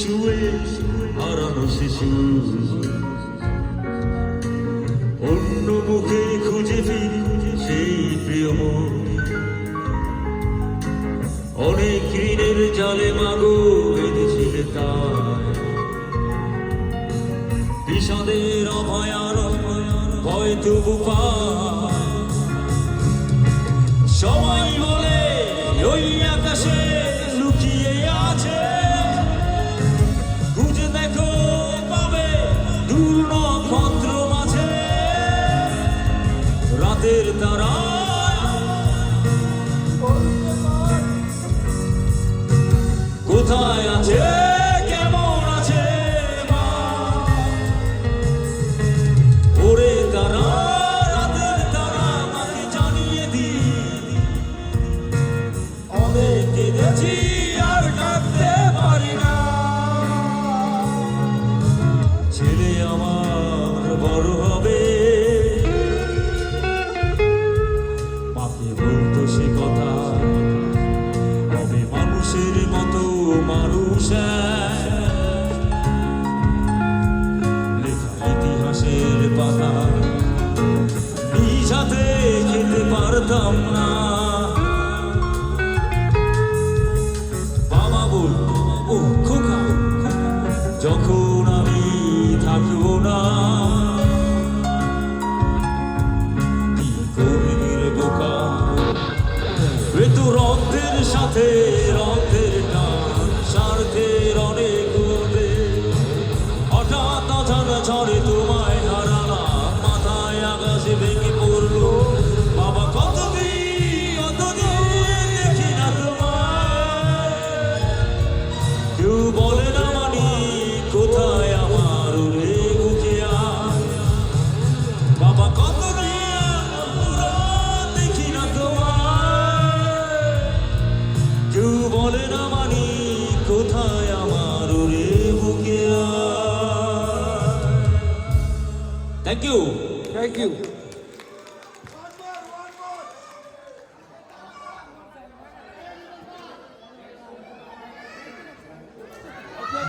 শুয়ে হারানো শিশু। অন্য মুখে খুঁজে ফিরি সেই প্রিয় অনেক ঋণের জালে মাগো বেঁধেছিলে তাই। বিষাদের অভয়ার ভয় তবু পায়। সবাই বলে ওই আকাশে রাতের তারা কোথায় আছে? কেমন আছে? ওরে তারা আমাকে জানিয়ে দি অনেক কেঁদেছি আর কাঁদতে পারি না। ছেলে আমার বড় হবে পারতাম না। বাবা বল, ও খোকা, যখন আমি থাকব না বোকা? এ তো রক্তের সাথে রক্তের টান, স্বার্থের অনেক হঠাৎ অজানা ঝড়ে বলে না মানি কোথায় আমার রে বুকে থ্যাংক ইউ থ্যাংক ইউ